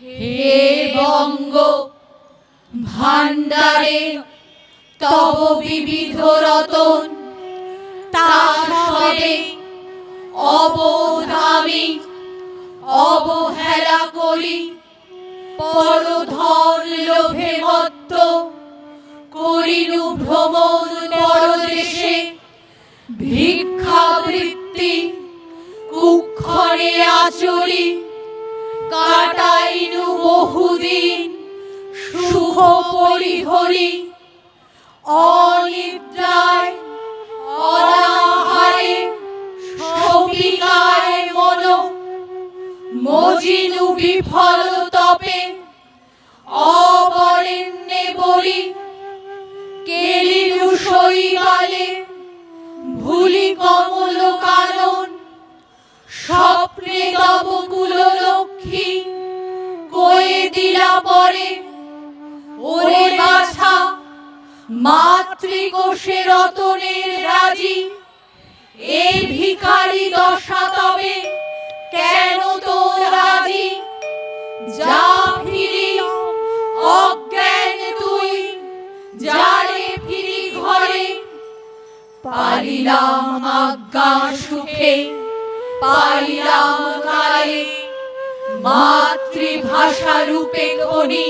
হে বঙ্গ ভান্ডারে তব বিবিধ রতন। তার সবে অবোধ আমি অবহেলা করি। পরধন লোভে মত্ত করিনু ভ্রমণ পরদেশে। ভিক্ষাবৃত্তি কুক্ষণে আচরি কাটাইনু বহুদিন সুখ পরিহরি অনিদ্রায়, অনাহারে সপিকায় মন, মজিনু বিফল তপে অবরেণ্যে বলি, কেলিনু শৈবালে, ভুলি কমল কানন, স্বপ্নে তব কুল লক্ষ্মী কয়ে পরে। ওরে বাছা, মাতৃকোষে রতনের রাজি। এই ভিখারি দশা তবে কেন তোর রাজি? যা ফিরি অজ্ঞান তুই যারে ফিরি ঘরে। পারিলাম আজ্ঞা সুখে পাইলাম কালে। মাতৃভাষা রূপে খনি